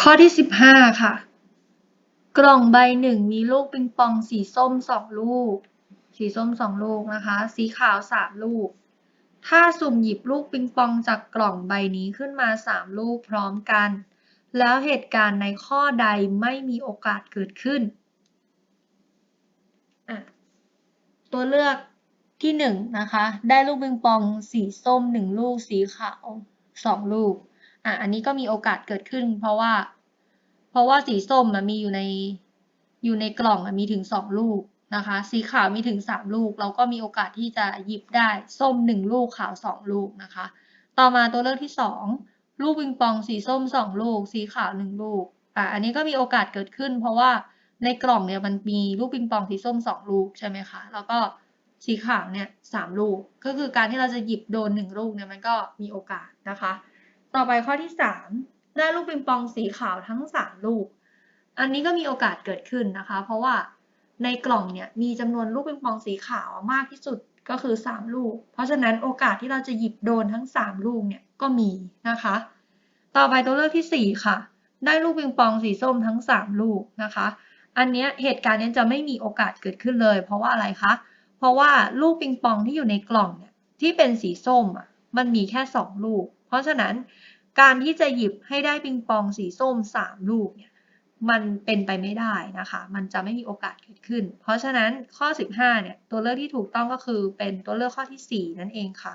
ข้อที่ 15 ค่ะ กล่องใบหนึ่งมีลูกปิงปองสีส้มสองลูก สีส้มสองลูกนะคะ สีขาวสามลูก ถ้าสุ่มหยิบลูกปิงปองจากกล่องใบนี้ขึ้นมาสามลูกพร้อมกัน แล้วเหตุการณ์ในข้อใดไม่มีโอกาสเกิดขึ้น ตัวเลือกที่หนึ่งนะคะ ได้ลูกปิงปองสีส้มหนึ่งลูก สีขาวสองลูก อะอันนี้ก็มีโอกาสเกิดขึ้น เพราะว่า เพราะว่าสีส้มมีอยู่ในอยู่ในกล่องมีถึงสองลูกนะคะ สีขาวมีถึงสามลูก เราก็มีโอกาสที่จะหยิบได้ส้มหนึ่งลูกขาวสองลูกนะคะ ต่อมาตัวเลือกที่สองลูกปิงปองสีส้มสองลูก สีขาวหนึ่งลูกอะอันนี้ก็มีโอกาสเกิดขึ้น เพราะว่าในกล่องเนี่ยมันมีลูกปิงปองสีส้มสองลูกใช่ไหมคะแล้วก็สีขาวเนี่ยสามลูก ก็คือการที่เราจะหยิบโดนหนึ่งลูกเนี่ยมันก็มีโอกาสนะคะ ต่อไปข้อที่สามได้ลูกปิงปองสีขาวทั้งสามลูก อันนี้ก็มีโอกาสเกิดขึ้นนะคะ เพราะว่าในกล่องเนี่ยมีจำนวนลูกปิงปองสีขาวมากที่สุดก็คือสามลูก เพราะฉะนั้นโอกาสที่เราจะหยิบโดนทั้งสามลูกเนี่ยก็มีนะคะ ต่อไปตัวเลือกที่สี่ค่ะ ได้ลูกปิงปองสีส้มทั้งสามลูกนะคะ อันนี้เหตุการณ์นี้จะไม่มีโอกาสเกิดขึ้นเลย เพราะว่าอะไรคะ เพราะว่าลูกปิงปองที่อยู่ในกล่องเนี่ยที่เป็นสีส้มอะมันมีแค่สองลูก ราะฉะนั้นการที่จะหยิบให้ได้ปิงปองสีส้มสามลูกเนี่ยมันเป็นไปไม่ได้นะคะ มันจะไม่มีโอกาสเกิดขึ้น เพราะฉะนั้นข้อ 15เนี่ยตัวเลือกที่ถูกต้องก็คือเป็นตัวเลือกข้อที่ 4 นั่นเองค่ะ